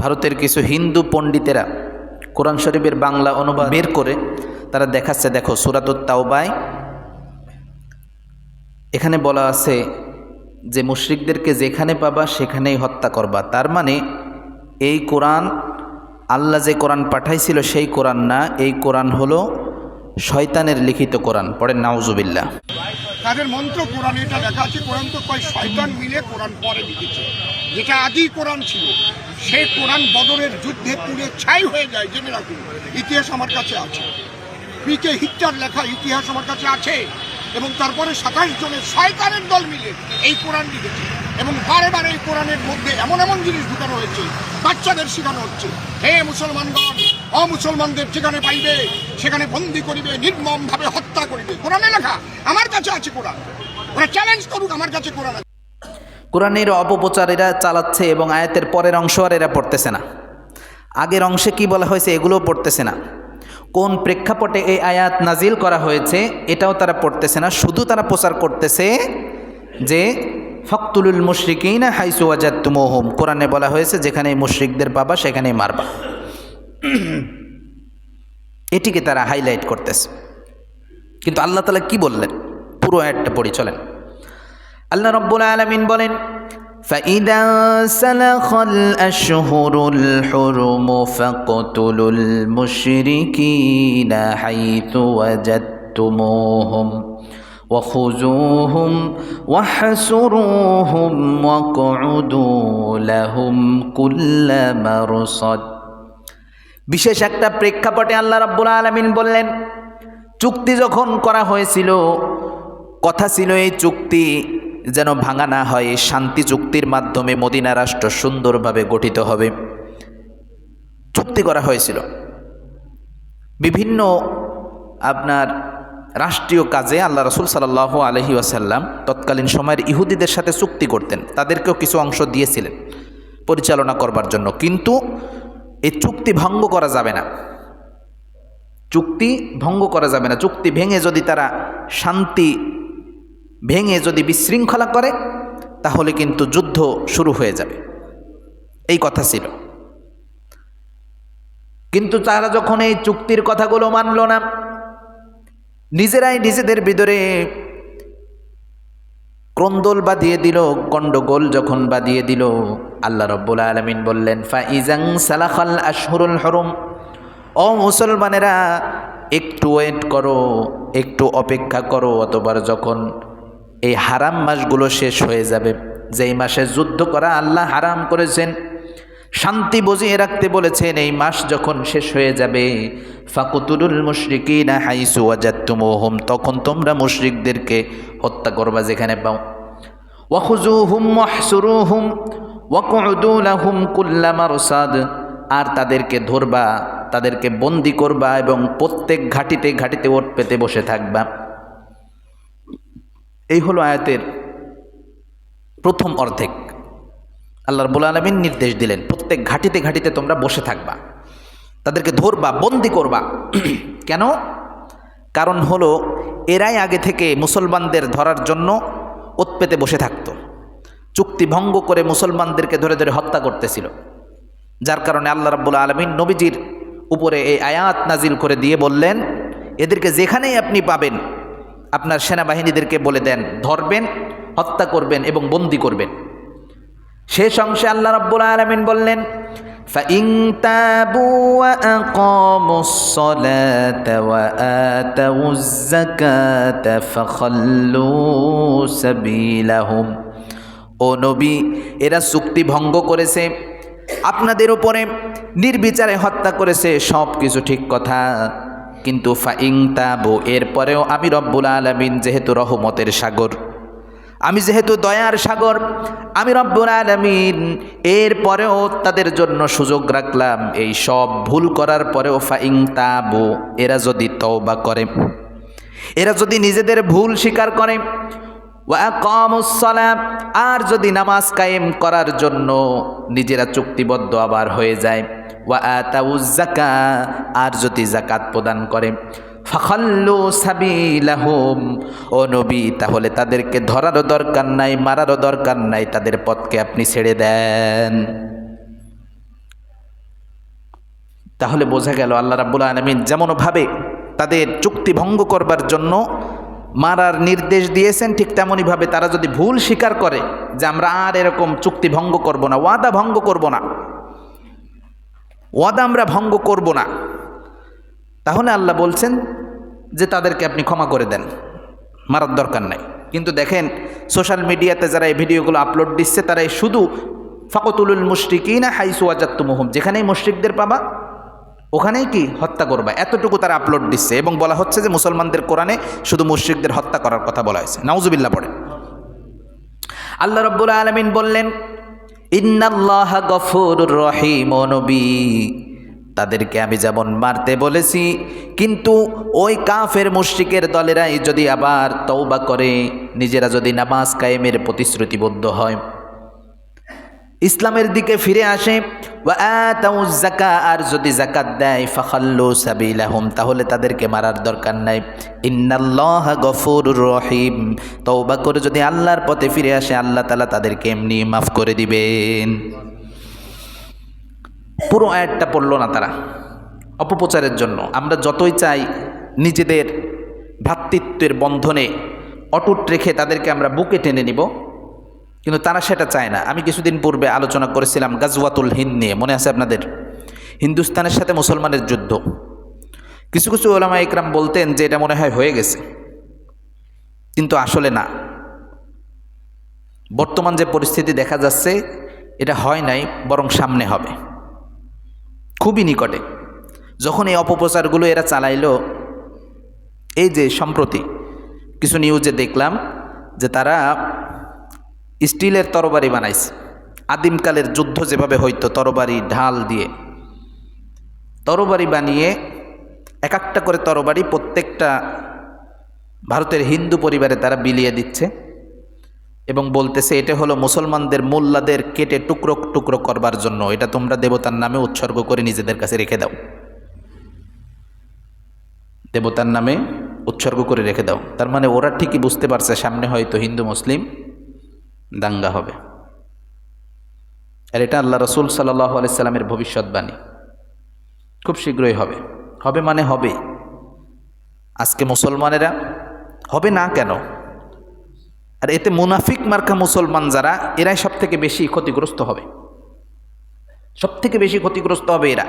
ভারতের কিছু হিন্দু পণ্ডিতেরা কোরআন শরীফের বাংলা অনুবাদ বের করে তারা দেখাচ্ছে, দেখো, সুরাতুত তাওবায়। এখানে বলা আছে যে মুশরিকদেরকে যেখানে পাবা সেখানেই হত্যা করবা। তার মানে এই কোরআন, আল্লাহ যে কোরআন পাঠাইছিল সেই কোরআন না, এই কোরআন হলো শয়তানের লিখিত কোরআন। পড়েন, নাউজুবিল্লাহ। তাদের মন্ত্র কোরআনে এটা লেখা আছে, কোরআন তো কয় শয়তান মিলে কোরআন পরে লিখেছে। যেটা আদি কোরআন ছিল সেই কোরআন বদরের যুদ্ধে পুড়ে ছাই হয়ে যায়, জেনে রাখুন, ইতিহাস আমার কাছে আছে। পিকে হিটলার লেখা ইতিহাস আমার কাছে আছে, এবং তারপরে সাতাশ জনের শয়তানের দল মিলে এই কোরআন লিখেছে, এবং বারে বারে এই কোরআনের মধ্যে এমন এমন জিনিস ঢুকানো হয়েছে, বাচ্চাদের শেখানো হচ্ছে, হে মুসলমানগণ, অমুসলমানদের যেখানে পাইবে, সেখানে বন্দি করিবে, নির্মমভাবে হত্যা করিবে। কোরআনে লেখা, আমার কাছে আছে কোরআন। ওরা চ্যালেঞ্জ করুক, আমার কাছে কোরআন কোরআনের অপপ্রচার এরা চালাচ্ছে এবং আয়াতের পরের অংশ আর এরা পড়তেছে না। আগের অংশে কি বলা হয়েছে এগুলোও পড়তেছে না। কোন প্রেক্ষাপটে এই আয়াত নাজিল করা হয়েছে এটাও তারা পড়তেছে না। শুধু তারা প্রচার করতেছে যে, ফকতুলুল মুশরিকিন হাইসু আজাদ তুমোহম কোরআনে বলা হয়েছে যেখানে মুশরিকদের পাবা সেখানেই মারবা। এটিকে তারা হাইলাইট করতেছে। কিন্তু আল্লাহ তালা কি বললেন? পুরো আয়াতটা পড়ি, চলেন। আল্লাহ রব্বুল আলমিন বলেন فإذا سلخ الأشهر الحرم فاقتلوا المشركين حيث وجدتموهم وخذوهم واحسروهم واقعدوا لهم كل مرصد বিশেষ একটা প্রেক্ষাপটে আল্লাহ রাব্বুল আলামিন বললেন চুক্তি যখন করা হয়েছিল কথা ছিল এই চুক্তি যেন ভাঙা না হয় শান্তি চুক্তির মাধ্যমে মদিনা রাষ্ট্র সুন্দরভাবে গঠিত হবে। চুক্তি করা হয়েছিল। বিভিন্ন আপনার রাষ্ট্রীয় কাজে আল্লাহ রসুল সাল্লাহ আলহি আসাল্লাম তৎকালীন সময়ের ইহুদিদের সাথে চুক্তি করতেন। তাদেরকেও কিছু অংশ দিয়েছিলেন পরিচালনা করবার জন্য। কিন্তু এই চুক্তি ভঙ্গ করা যাবে না। চুক্তি ভঙ্গ করা যাবে না। চুক্তি ভেঙে যদি তারা শান্তি ভেঙে যদি বিশৃঙ্খলা করে, তাহলে কিন্তু যুদ্ধ শুরু হয়ে যাবে। এই কথা ছিল। কিন্তু তারা যখন এই চুক্তির কথাগুলো মানল না, নিজেরাই নিজেদের ভিতরে ক্রন্দল বাঁধিয়ে দিল, গণ্ডগোল যখন বাঁধিয়ে দিল, আল্লাহ রব্বুল আলমিন বললেন, ফাইজাং সালাখাল আশহুরুল হরম। ও মুসলমানেরা, একটু ওয়েট করো, একটু অপেক্ষা করো, অতবার যখন এই হারাম মাসগুলো শেষ হয়ে যাবে। যেই মাসে যুদ্ধ করা আল্লাহ হারাম করেছেন, শান্তি বজিয়ে রাখতে বলেছেন, এই মাস যখন শেষ হয়ে যাবে ফাকুতুরুল মুশরিকিনা হাইসু ওয়াজাত্তুমুহুম তখন তোমরা মুশরিকদেরকে হত্যা করবা যেখানে পাও। ওয়াখুজুহুম ওয়াহসুরুহুম ওয়াকুদু লাহুম কুল্লা মারসাদ, আর তাদেরকে ধরবা, তাদেরকে বন্দি করবা এবং প্রত্যেক ঘাটিতে ঘাটিতে ওট পেতে বসে থাকবা। এই হলো আয়াতের প্রথম অর্ধেক। আল্লাহ রবুল আলমিন নির্দেশ দিলেন, প্রত্যেক ঘাটিতে ঘাটিতে তোমরা বসে থাকবা, তাদেরকে ধরবা, বন্দি করবা। কেন? কারণ হলো, এরাই আগে থেকে মুসলমানদের ধরার জন্য উৎপেতে বসে থাকতো। চুক্তি ভঙ্গ করে মুসলমানদেরকে ধরে ধরে হত্যা করতেছিল। যার কারণে আল্লাহ রাব্বুল আলমিন নবীজির উপরে এই আয়াত নাজিল করে দিয়ে বললেন, এদেরকে যেখানেই আপনি পাবেন আপনার সেনাবাহিনীদেরকে বলে দেন ধরবেন হত্যা করবেন এবং বন্দি করবেন শেষ অংশে আল্লাহ রাব্বুল আলামিন বললেন فإن تابوا وأقاموا الصلاة وآتوا الزكاة فخلوا سبيلهم ও নবী এরা চুক্তি ভঙ্গ করেছে আপনাদের উপরে নির্বিচারে হত্যা করেছে সব কিছু ঠিক কথা কিন্তু ফাইং তাবু, এরপরেও আমি রব্বুল আলমিন যেহেতু রহমতের সাগর, আমি যেহেতু দয়ার সাগর, আমি রব্বুল আলমিন এরপরেও তাদের জন্য সুযোগ রাখলাম। এই সব ভুল করার পরেও ফাইং তাবু, এরা যদি তওবা করে, এরা যদি নিজেদের ভুল স্বীকার করে আর যদি নামাজ কায়েম করার জন্য নিজেরা চুক্তিবদ্ধ আবার হয়ে যায়। ওয়া আর যদি জাকাত প্রদান করে। ফাখাল্লু সাবিলাহুম, ও নবী, তাহলে তাদেরকে ধরারও দরকার নাই মারারও দরকার নাই, তাদের পথকে আপনি ছেড়ে দেন। তাহলে বোঝা গেল আল্লাহ রাব্বুল আলমিন যেমনভাবে তাদের চুক্তি ভঙ্গ করবার জন্য মারার নির্দেশ দিয়েছেন, ঠিক তেমনইভাবে তারা যদি ভুল স্বীকার করে যে আমরা আর এরকম চুক্তি ভঙ্গ করব না, ওয়াদা ভঙ্গ করব না ওয়াদা আমরা ভঙ্গ করব না। তাহলে আল্লাহ বলছেন যে তাদেরকে আপনি ক্ষমা করে দেন। মারার দরকার নাই। কিন্তু দেখেন, সোশ্যাল মিডিয়াতে যারা এই ভিডিওগুলো আপলোড দিচ্ছে তারা শুধু ফাকতুলুল মুশরিকিনা হাইসু আজাত্তুমুহুম যেখানেই মুশরিকদের পাবা, ওখানেই কি হত্যা করবা? এতটুকু তারা আপলোড দিচ্ছে এবং বলা হচ্ছে যে মুসলমানদের কোরআনে শুধু মুশরিকদের হত্যা করার কথা বলা হয়েছে। নাউজুবিল্লাহ পড়ে আল্লাহ রব্বুল আলমিন বললেন ইন্নাল্লাহ গফুর রহিম নবী। তাদেরকে আমি যেমন মারতে বলেছি, কিন্তু ওই কাফের মুশ্রিকের দলেরাই যদি আবার তৌবা করে, নিজেরা যদি নামাজ কায়েমের প্রতিশ্রুতিবদ্ধ হয়। ইসলামের দিকে ফিরে আসে জাকা আর যদি জাকাত দেয়, ফাখাল্লু সাবিলাহুম তাহলে তাদেরকে মারার দরকার নাই। ইন্নাল্লাহ গফুরুর রহিম তওবা করে যদি আল্লাহর পথে ফিরে আসে, আল্লাহ তালা তাদেরকে এমনি মাফ করে দিবেন। পুরো আয়াতটা পড়ল না তারা। অপপ্রচারের জন্য। আমরা যতই চাই নিজেদের ভ্রাতৃত্বের বন্ধনে অটুট রেখে তাদেরকে আমরা বুকে টেনে নিব কিন্তু তারা সেটা চায় না। আমি কিছুদিন পূর্বে আলোচনা করেছিলাম গাজওয়াতুল হিন্দ নিয়ে, মনে আছে আপনাদের? হিন্দুস্তানের সাথে মুসলমানের যুদ্ধ। কিছু কিছু ওলামা ইকরাম বলতেন যে এটা মনে হয় হয়ে গেছে। কিন্তু আসলে না। বর্তমান যে পরিস্থিতি দেখা যাচ্ছে, এটা হয় নাই, বরং সামনে হবে। খুবই নিকটে। যখন এই অপপ্রচারগুলো এরা চালাইলো, এই যে সম্প্রতি কিছু নিউজে দেখলাম যে তারা স্টিলের তরবারি বানাইছে। আদিমকালের যুদ্ধ যেভাবে হইতো, তরবারি ঢাল দিয়ে। তরবারি বানিয়ে এক একটা করে তরবারি প্রত্যেকটা ভারতের হিন্দু পরিবারে তারা বিলিয়ে দিচ্ছে এবং বলতেছে, এটা হলো মুসলমানদের মোল্লাদের কেটে টুকরো টুকরো করবার জন্য। এটা তোমরা দেবতার নামে উৎসর্গ করে নিজেদের কাছে রেখে দাও। দেবতার নামে উৎসর্গ করে রেখে দাও। তার মানে ওরা ঠিকই বুঝতে পারছে, সামনে হয়তো হিন্দু, মুসলিম দাঙ্গা হবে। আর এটা আল্লাহ রসুল সাল্লাহ আলাইসাল্লামের ভবিষ্যৎবাণী। খুব শীঘ্রই হবে। হবে মানে হবে। আজকে মুসলমানেরা হবে না কেন? আর এতে মুনাফিক মার্কা মুসলমান যারা, এরাই সব থেকে বেশি ক্ষতিগ্রস্ত হবে। সব থেকে বেশি ক্ষতিগ্রস্ত হবে এরা।